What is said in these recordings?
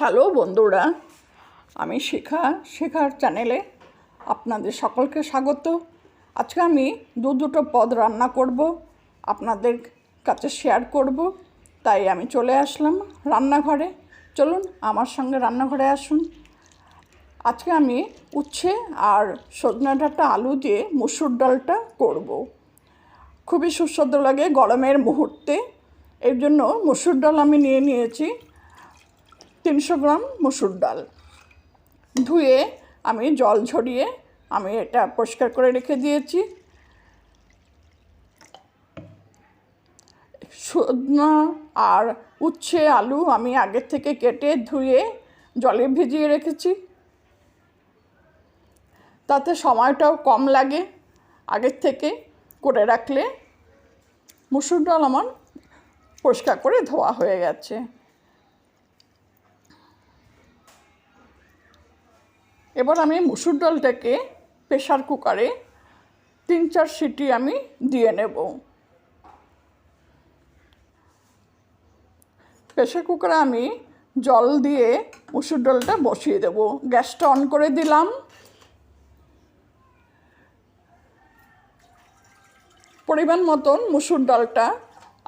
Hello বন্ধুরা, আমি শিখা, শেখার চ্যানেলে আপনাদের সকলকে স্বাগত। আজকে আমি দু দুটো পদ রান্না করব, আপনাদের কাছে শেয়ার করব, তাই আমি চলে আসলাম রান্নাঘরে। চলুন আমার সঙ্গে রান্নাঘরে আসুন। আজকে আমি উচ্ছে আর সজনা ডাঁটা আলু দিয়ে মুসুর ডালটা করব। খুবই সুস্বাদু লাগে গরমের মুহূর্তে, এর জন্য মুসুর ডাল আমি নিয়ে নিয়েছি। তিনশো গ্রাম মুসুর ডাল। ধুয়ে আমি জল ঝরিয়ে আমি এটা পরিষ্কার করে রেখে দিয়েছি। সজনা আর উচ্ছে আলু আমি আগের থেকে কেটে ধুয়ে জলে ভিজিয়ে রেখেছি। তাতে সময়টাও কম লাগে আগের থেকে করে রাখলে। মুসুর ডাল আমার পরিষ্কার করে ধোয়া হয়ে গেছে। এবার আমি মুসুর ডালটাকে প্রেশার কুকারে তিন চার সিটি আমি দিয়ে নেব। প্রেশার কুকারে আমি জল দিয়ে মুসুর ডালটা বসিয়ে দেব। গ্যাসটা অন করে দিলাম। পরিমাণ মতন মুসুর ডালটা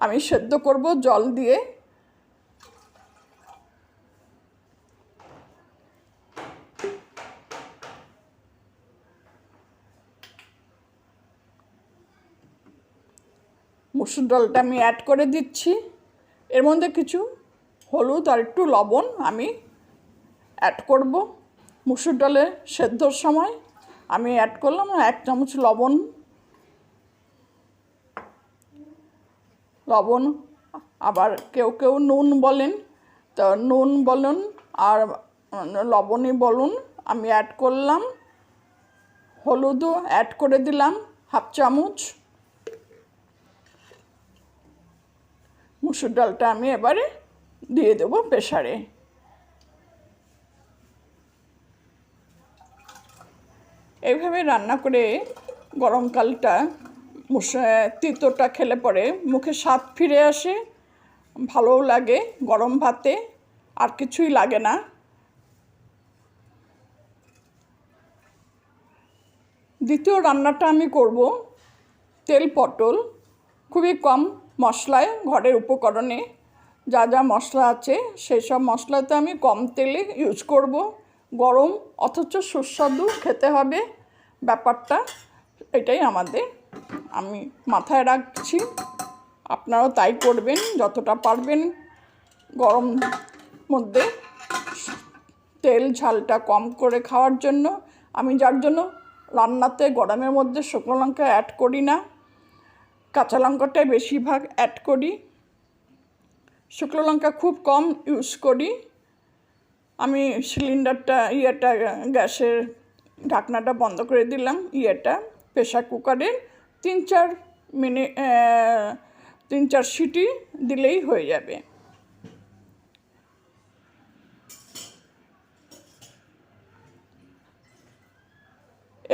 আমি সেদ্ধ করব। জল দিয়ে মুসুর ডালটা আমি অ্যাড করে দিচ্ছি। এর মধ্যে কিছু হলুদ আর একটু লবণ আমি অ্যাড করব। মুসুর ডালে সেদ্ধর সময় আমি অ্যাড করলাম এক চামচ লবণ। লবণ, আবার কেউ কেউ নুন বলেন, তো নুন বলুন আর লবণই বলুন, আমি অ্যাড করলাম। হলুদও অ্যাড করে দিলাম, হাফ চামচ। মুসুর ডালটা আমি এবারে দিয়ে দেবো প্রেশারে এইভাবে রান্না করে গরমকালটা তিতোটা খেলে পরে মুখে স্বাদ ফিরে আসে ভালোও লাগে গরম ভাতে, আর কিছুই লাগে না। দ্বিতীয় রান্নাটা আমি করব তেল পটল, খুবই কম মশলায়, ঘরের উপকরণে যা যা মশলা আছে সেই সব মশলাতে আমি কম তেলে ইউজ করব। গরম অথচ সুস্বাদু খেতে হবে ব্যাপারটা, এটাই আমাদের। আমি মাথায় রাখছি, আপনারাও তাই করবেন যতটা পারবেন। গরম মধ্যে তেল ঝালটা কম করে খাওয়ার জন্য, আমি যার জন্য রান্নাতে গরমের মধ্যে শুকনো লঙ্কা অ্যাড করি না। কাঁচা লঙ্কাটাই বেশিরভাগ অ্যাড করি। শুকনো লঙ্কা খুব কম ইউজ করি। আমি সিলিন্ডারটা ইয়েটা, গ্যাসের ঢাকনাটা বন্ধ করে দিলাম ইয়েটা প্রেশার কুকারের তিন চার মিনিট তিন চার সিটি দিলেই হয়ে যাবে।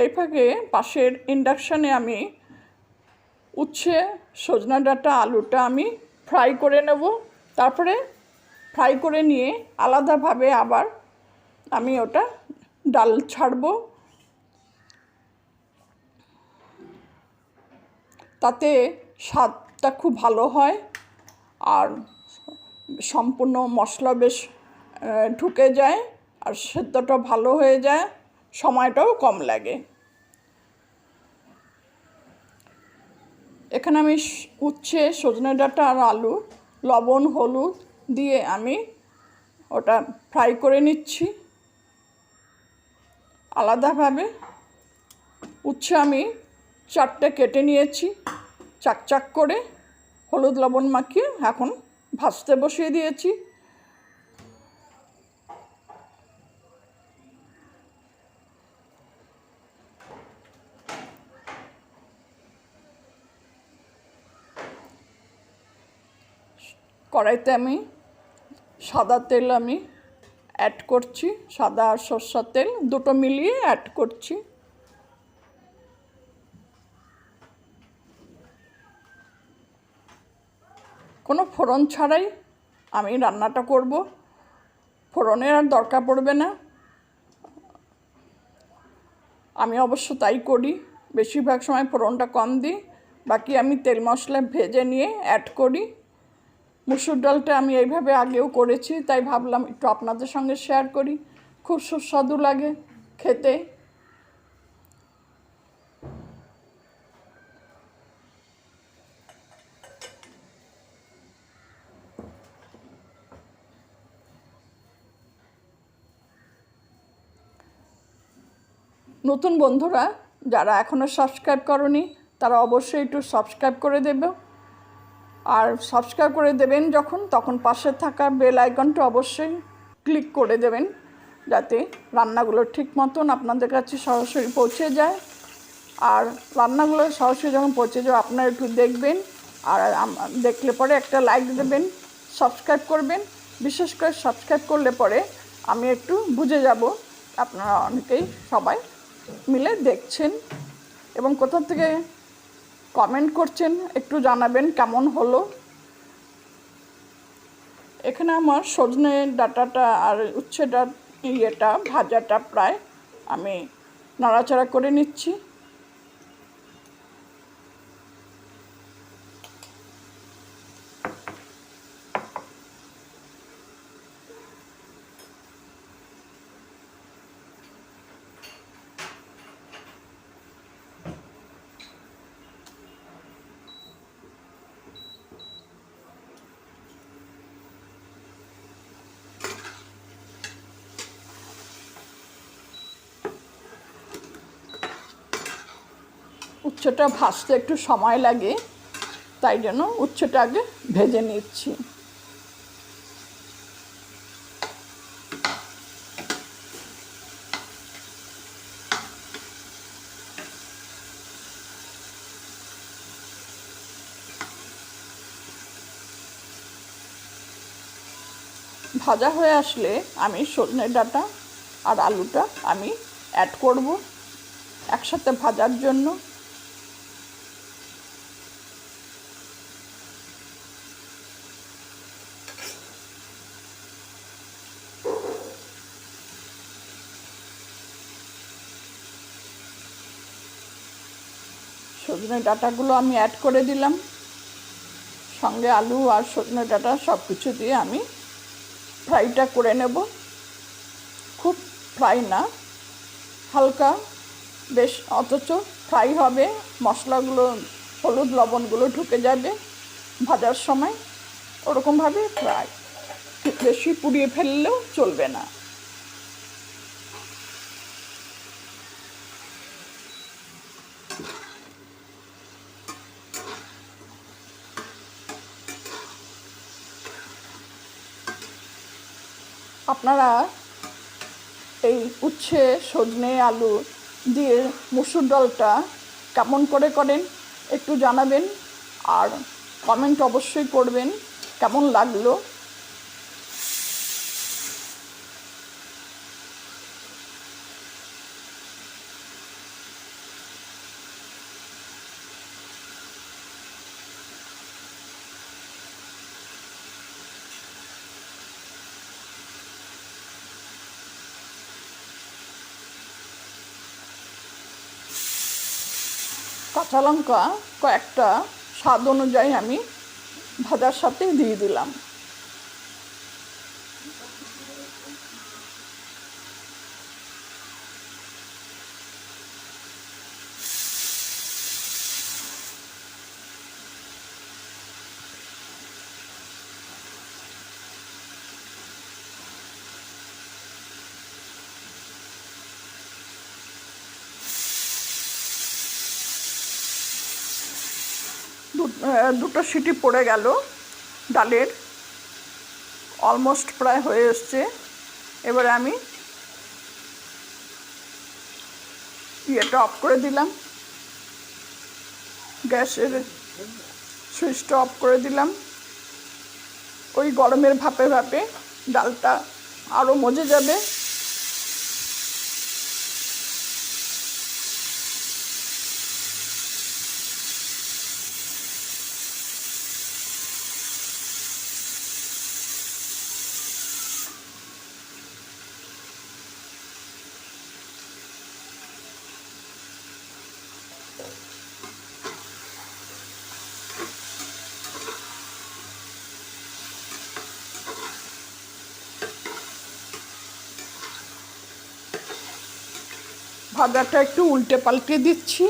এই ফাঁকে পাশের ইন্ডাকশানে আমি উচ্ছে, সজনা ডাঁটা, আলুটা আমি ফ্রাই করে নেব। তারপরে ফ্রাই করে নিয়ে আলাদাভাবে আবার আমি ওটা ডাল ছাড়বো। তাতে স্বাদটা খুব ভালো হয় আর সম্পূর্ণ মশলা বেশ ঢুকে যায় আর সেদ্ধটা ভালো হয়ে যায়, সময়টাও কম লাগে। এখানে আমি উচ্ছে, সজনে ডাঁটা আর আলু, লবণ, হলুদ দিয়ে আমি ওটা ফ্রাই করে নিচ্ছি। আলাদাভাবে উচ্ছে আমি চারটে কেটে নিয়েছি চাক চাক করে হলুদ, লবণ মাখিয়ে এখন ভাজতে বসিয়ে দিয়েছি। কড়াইতে আমি সাদা তেল আমি অ্যাড করছি, সাদা আর সর্ষার তেল দুটো মিলিয়ে অ্যাড করছি। কোনো ফোড়ন ছাড়াই আমি রান্নাটা করব। ফোড়নের আর দরকার পড়বে না। আমি অবশ্য তাই করি, বেশিরভাগ সময় ফোড়নটা কম দিই, বাকি আমি তেল মশলা ভেজে নিয়ে অ্যাড করি। মুসুর ডালটা আমি এইভাবে আগেও করেছি, তাই ভাবলাম একটু আপনাদের সঙ্গে শেয়ার করি। খুব সুস্বাদু লাগে খেতে। নতুন বন্ধুরা, যারা এখনও সাবস্ক্রাইব করনি, তারা অবশ্যই একটু সাবস্ক্রাইব করে দেবে। আর সাবস্ক্রাইব করে দেবেন যখন, তখন পাশে থাকা বেল আইকনটা অবশ্যই ক্লিক করে দেবেন, যাতে রান্নাগুলো ঠিক মতন আপনাদের কাছে সরাসরি পৌঁছে যায়। আর রান্নাগুলো সরাসরি যখন পৌঁছে যায় আপনারা একটু দেখবেন, আর দেখলে পরে একটা লাইক দেবেন সাবস্ক্রাইব করবেন। বিশেষ করে সাবস্ক্রাইব করলে পরে আমি একটু বুঝে যাব, আপনারা অনেকেই সবাই মিলে দেখছেন। এবং কোথা থেকে কমেন্ট করছেন, একটু জানাবেন কেমন হলো। এখানে আমার সজনে ডাটাটা আর উচ্ছে ডাট ইয়েটা, ভাজাটা প্রায় আমি নাড়াচাড়া করে নিচ্ছি। উচ্ছেটা ভাজতে একটু সময় লাগে, তাই জন্য উচ্চটা আগে ভেজে নিচ্ছি। ভাজা হয়ে আসলে আমি সজনে ডাঁটা আর আলুটা আমি অ্যাড করব একসাথে ভাজার জন্য। সজনে ডাঁটাগুলো আমি অ্যাড করে দিলাম। সঙ্গে আলু আর সজনে ডাটা সব কিছু দিয়ে আমি ফ্রাইটা করে নেব। খুব ফ্রাই না, হালকা বেশ, অথচ ফ্রাই হবে, মশলাগুলো, হলুদ লবণগুলো ঢুকে যাবে ভাজার সময়। ওরকমভাবে ফ্রাই বেশি পুড়িয়ে ফেললেও চলবে না। আপনারা এই উচ্ছে, সজনে, আলু দিয়ে মুসুর ডালটা কেমন করে করেন একটু জানাবেন। আর কমেন্ট অবশ্যই করবেন, কেমন লাগল কাঁচা লঙ্কা কয়েকটা স্বাদ অনুযায়ী আমি ভাজার সাথে দিয়ে দিলাম। দুটো সিটি পড়ে গেল ডালের। অলমোস্ট প্রায় হয়ে এসছে। এবারে আমি ইয়েটা অফ করে দিলাম। গ্যাসের সুইচটা অফ করে দিলাম। ওই গরমের ভাপে ভাপে ডালটা আরও মজে যাবে। ভাজাটা একটু উল্টে পাল্টে দিচ্ছি।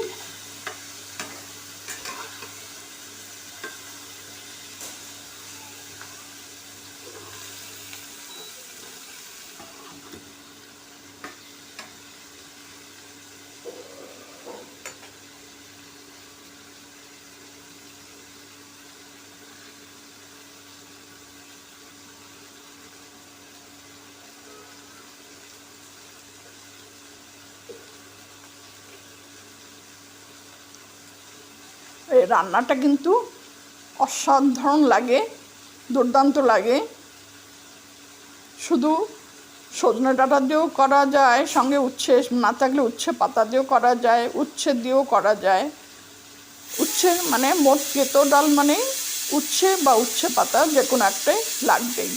রান্নাটা কিন্তু অসাধারণ লাগে, দুর্দান্ত লাগে। শুধু সজনে ডাঁটা দিয়েও করা যায়, সঙ্গে উচ্ছে, না থাকলে উচ্ছে পাতা দিয়েও করা যায়, উচ্ছে দিয়েও করা যায়। উচ্ছে মানে মোট কেতো ডাল মানে উচ্ছে বা উচ্ছে পাতা যে কোনো একটাই লাগবেই।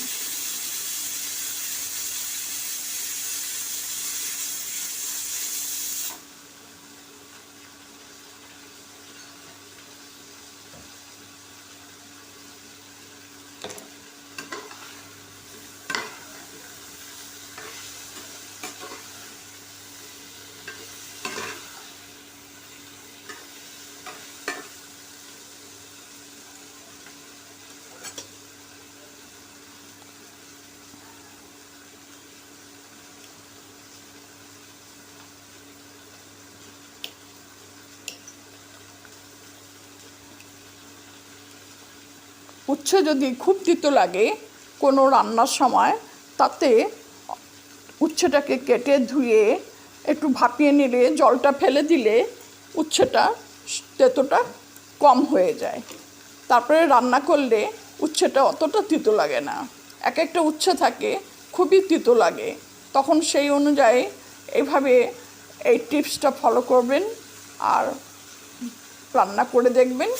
উচ্ছে যদি খুব তিতো লাগে কোনো রান্নার সময়, তাতে উচ্ছেটাকে কেটে ধুয়ে একটু ভাপিয়ে নিলে, জলটা ফেলে দিলে উচ্ছেটা তেতোটা কম হয়ে যায়। তারপরে রান্না করলে উচ্ছেটা অতটা তিতো লাগে না। এক একটা উচ্ছে থাকে, খুবই তিতো লাগে। তখন সেই অনুযায়ী এইভাবে এই টিপসটা ফলো করবেন আর রান্না করে দেখবেন।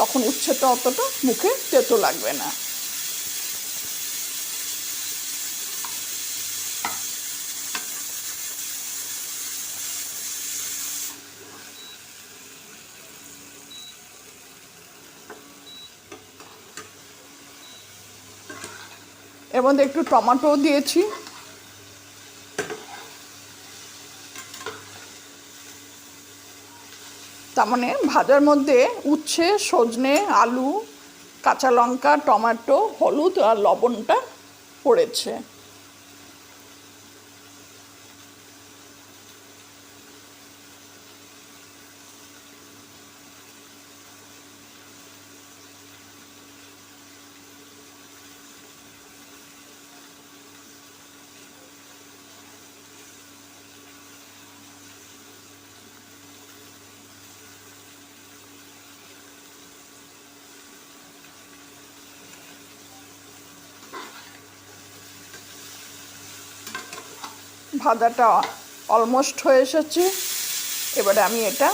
তখন উচ্ছেটা অতটা মুখে তেতো লাগবে না। মধ্যে একটু টমেটোও দিয়েছি। তার মানে ভাজার মধ্যে উচ্ছে সজনে আলু কাঁচা লঙ্কা টমেটো হলুদ আর লবণটা পড়েছে। ভাজাটা অলমোস্ট হয়ে এসেছে। এবারে আমি এটা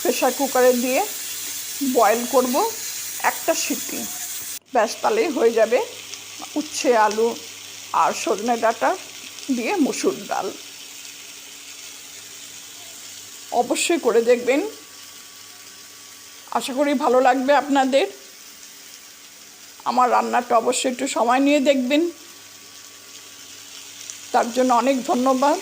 প্রেশার কুকারে দিয়ে বয়েল করব একটা সিটি। ব্যাস, তাহলেই হয়ে যাবে। উচ্ছে, আলু আর সজনে ডাঁটা দিয়ে মুসুর ডাল। অবশ্যই করে দেখবেন। আশা করি ভালো লাগবে আপনাদের। আমার রান্নাটা অবশ্যই একটু সময় নিয়ে দেখবেন। তার জন্য অনেক ধন্যবাদ।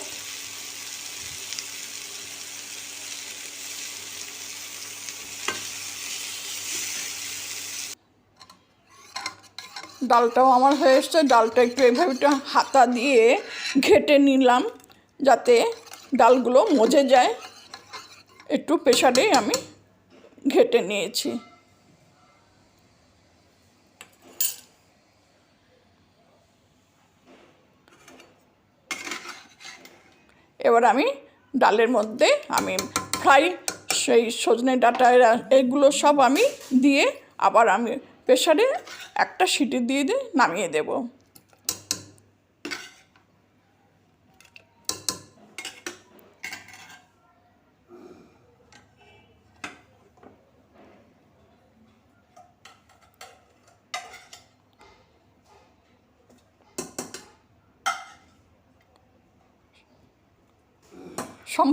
ডালটাও আমার হয়ে এসছে। ডালটা একটু এভাবে হাতা দিয়ে ঘেটে নিলাম যাতে ডালগুলো মজে যায়। একটু প্রেশারে আমি ঘেটে নিয়েছি। এবার আমি ডালের মধ্যে আমি ফ্রাই, সেই সজনে ডাটা এগুলো সব আমি দিয়ে আবার আমি প্রেশারে একটা সিটি দিয়ে দিয়ে নামিয়ে দেব।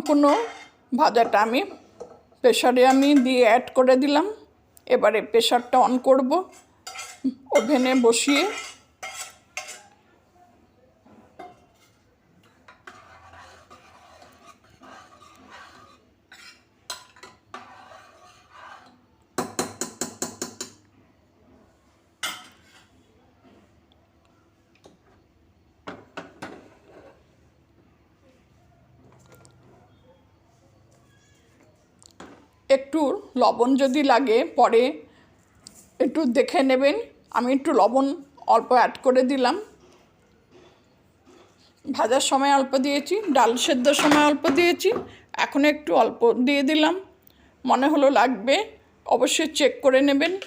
সম্পূর্ণ ভাজাটা আমি প্রেশারে আমি দিয়ে অ্যাড করে দিলাম। এবারে প্রেশারটা অন করব। ওভেনে বসিয়ে একটু লবণ যদি লাগে, পরে একটু দেখে নেবেন। আমি একটু লবণ অল্প অ্যাড করে দিলাম। ভাজার সময় অল্প দিয়েছি, ডাল সেদ্ধর সময় অল্প দিয়েছি, এখন একটু অল্প দিয়ে দিলাম। মনে হলো লাগবে, অবশ্যই চেক করে নেবেন।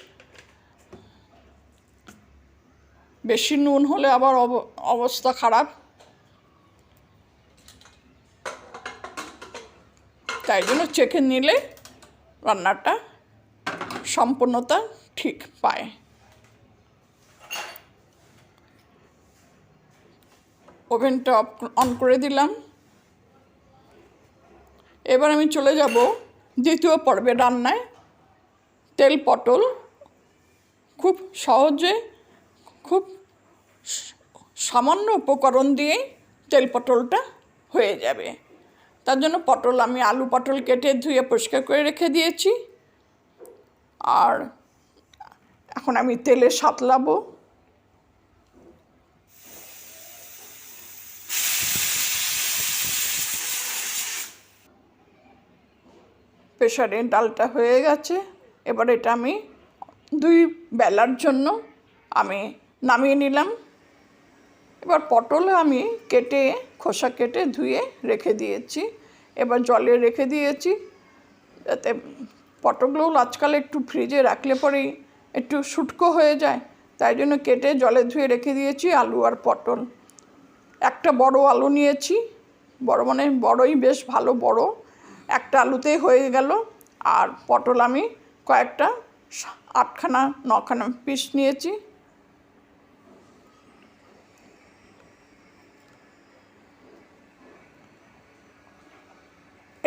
বেশি নুন হলে আবার অব- অবস্থা খারাপ। তাই জন্য চেখে নিলে রান্নাটা সম্পূর্ণতা ঠিক পায়। ওভেনটা অন করে দিলাম। এবার আমি চলে যাব দ্বিতীয় পর্বে রান্নায়। তেল পটল খুব সহজে, খুব সামান্য উপকরণ দিয়ে তেল পটলটা হয়ে যাবে। তার জন্য পটল, আমি আলু পটল কেটে ধুয়ে পরিষ্কার করে রেখে দিয়েছি। আর এখন আমি তেলে সাতলাবো। প্রেশারে ডালটা হয়ে গেছে। এবার এটা আমি দুই বেলার জন্য আমি নামিয়ে নিলাম। এবার পটল আমি কেটে, খোসা কেটে ধুয়ে রেখে দিয়েছি। এবার জলে রেখে দিয়েছি। যাতে পটলগুলো আজকাল একটু ফ্রিজে রাখলে পরেই একটু শুটকো হয়ে যায়। তাই জন্য কেটে জলে ধুয়ে রেখে দিয়েছি আলু আর পটল। একটা বড় আলু নিয়েছি। বড় মানে বড়ই বেশ ভালো বড়। একটা আলুতেই হয়ে গেল। আর পটল আমি কয়েকটা আটখানা, নখানা পিস নিয়েছি।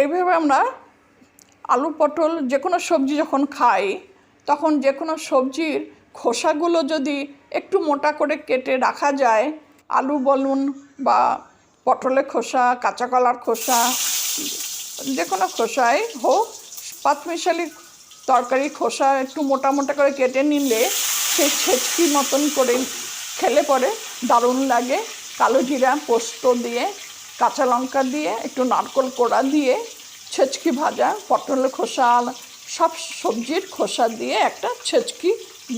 এইভাবে আমরা আলু, পটল যে কোনো সবজি যখন খাই, তখন যে কোনো সবজির খোসাগুলো যদি একটু মোটা করে কেটে রাখা যায়, আলু বলুন বা পটলের খোসা, কাঁচা কলার খোসা যে কোনো খোসাই হোক পাঁচমিশালি তরকারি খোসা একটু মোটা মোটা করে কেটে নিলে সেই ছেচকি মতন করে খেলে পরে দারুণ লাগে। কালো জিরা, পোস্ত দিয়ে কাঁচা লঙ্কা দিয়ে, একটু নারকোল কোড়া দিয়ে, ছেচকি ভাজা পটলের খোসা সব সবজির খোসা দিয়ে একটা ছেচকি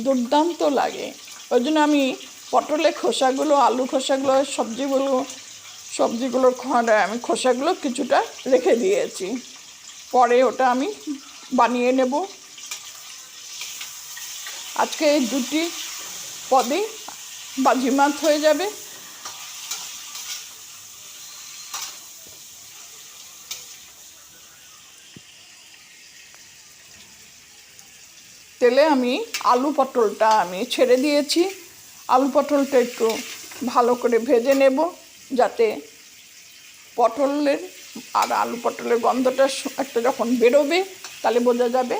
দুর্দান্ত লাগে। ওই জন্য আমি পটলের খোসাগুলো, আলু খোসাগুলো, সবজিগুলো, সবজিগুলোর আমি খোসাগুলো কিছুটা রেখে দিয়েছি। পরে ওটা আমি বানিয়ে নেব। আজকে এই দুটি পদই বাজিমাত হয়ে যাবে। তেলে আমি আলু পটলটা আমি ছেড়ে দিয়েছি। আলু পটলটা একটু ভালো করে ভেজে নেব যাতে পটলের আর আলু পটলের গন্ধটা একটা যখন বেরোবে তাহলে বোঝা যাবে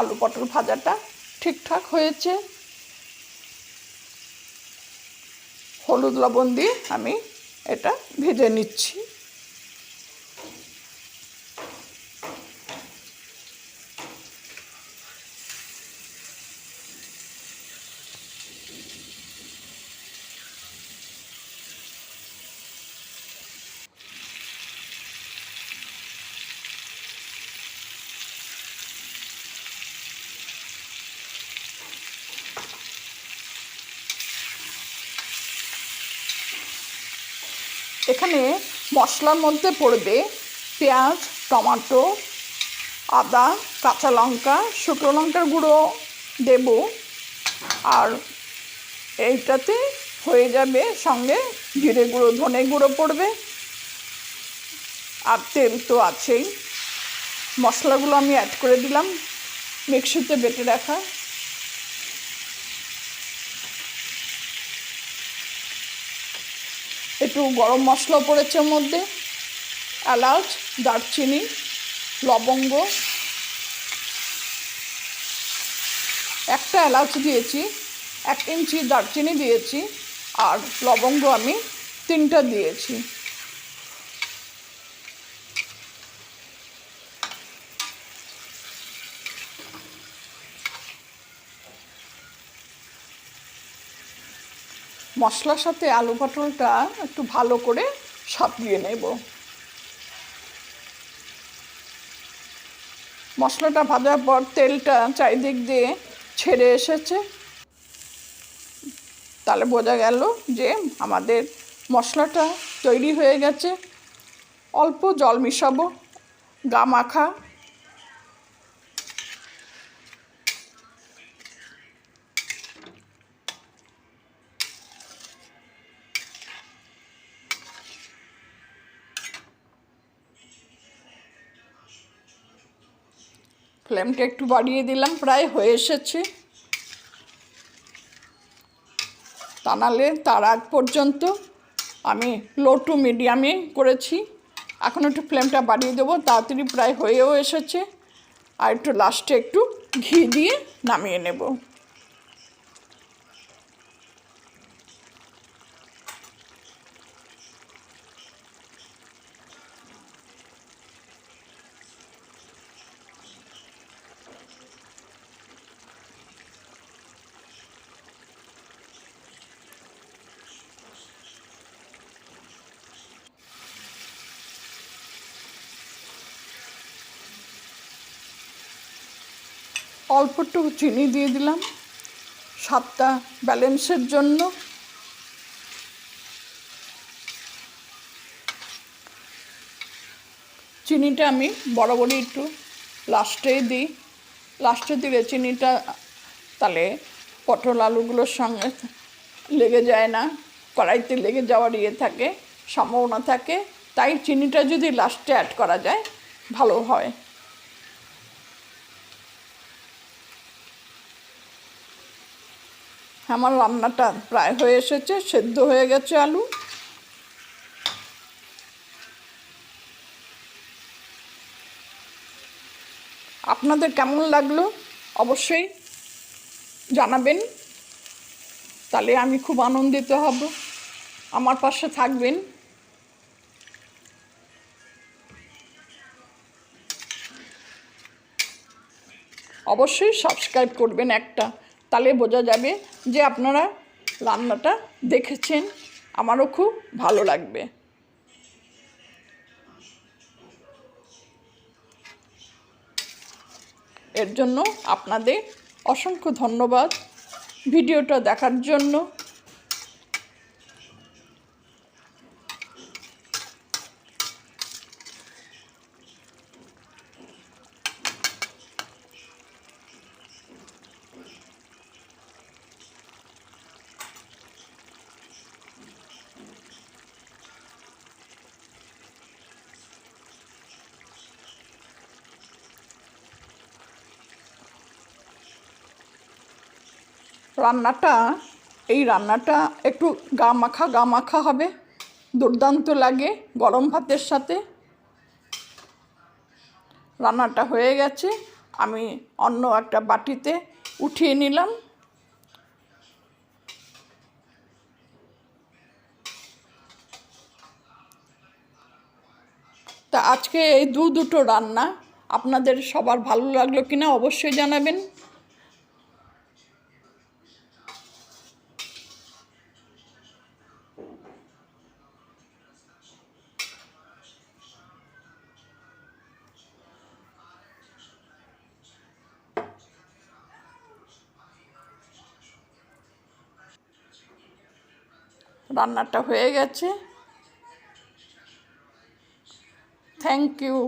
আলু পটল ভাজাটা ঠিকঠাক হয়েছে। হলুদ লবণ দিয়ে আমি এটা ভেজে নিচ্ছি। এখানে মশলার মধ্যে পড়বে পেঁয়াজ, টমেটো, আদা, কাঁচা লঙ্কা, শুকনো লঙ্কার গুঁড়ো দেব। আর এইটাতে হয়ে যাবে সঙ্গে জিরে গুঁড়ো, ধনে গুঁড়ো পড়বে। আর তেল তো আছেই। মশলাগুলো আমি অ্যাড করে দিলাম। মিক্সিতে বেটে রাখা। একটু গরম মশলা পড়েছে মধ্যে। এলাচ, দারচিনি, লবঙ্গ। একটা এলাচ দিয়েছি, এক ইঞ্চি দারচিনি দিয়েছি, আর লবঙ্গ আমি তিনটা দিয়েছি। মশলার সাথে আলু পটলটা একটু ভালো করে সাপিয়ে নেব। মশলাটা ভাজার পর তেলটা চারিদিক দিয়ে ছেড়ে এসেছে। তাহলে বোঝা গেল যে আমাদের মশলাটা তৈরি হয়ে গেছে। অল্প জল মিশাবো, গা মাখা ফ্লেমটা একটু বাড়িয়ে দিলাম, প্রায় হয়ে এসেছে। টানালে তার আগ পর্যন্ত আমি লো টু মিডিয়ামে করেছি। এখন একটু ফ্লেমটা বাড়িয়ে দেবো, তাড়াতাড়ি প্রায় হয়েও এসেছে। আর একটু লাস্টে একটু ঘি দিয়ে নামিয়ে নেব। অল্প একটু চিনি দিয়ে দিলাম। স্বাদটা ব্যালেন্সের জন্য। চিনিটা আমি বরাবরই একটু লাস্টেই দিই। লাস্টে দিলে চিনিটা তাহলে পটল আলুগুলোর সঙ্গে লেগে যায় না। কড়াইতে লেগে যাওয়ার ইয়ে থাকে, সম্ভাবনা থাকে। তাই চিনিটা যদি লাস্টে অ্যাড করা যায়, ভালো হয়। আমার রান্নাটা প্রায় হয়ে এসেছে, সেদ্ধ হয়ে গেছে আলু। আপনাদের কেমন লাগল অবশ্যই জানাবেন। তাহলে আমি খুব আনন্দিত হব। আমার পাশে থাকবেন। অবশ্যই সাবস্ক্রাইব করবেন একটা। তাহলে বোঝা যাবে যে আপনারা রান্নাটা দেখেছেন। আমারও খুব ভালো লাগবে। এর জন্য আপনাদের অসংখ্য ধন্যবাদ। ভিডিওটা দেখার জন্য রান্নাটা, এই রান্নাটা একটু গা মাখা গা মাখা হবে। দুর্দান্ত লাগে গরম ভাতের সাথে। রান্নাটা হয়ে গেছে। আমি অন্য একটা বাটিতে উঠিয়ে নিলাম। তা আজকে এই দু দুটো রান্না, আপনাদের সবার ভালো লাগল কিনা অবশ্যই জানাবেন। রান্নাটা হয়ে গেছে। Thank you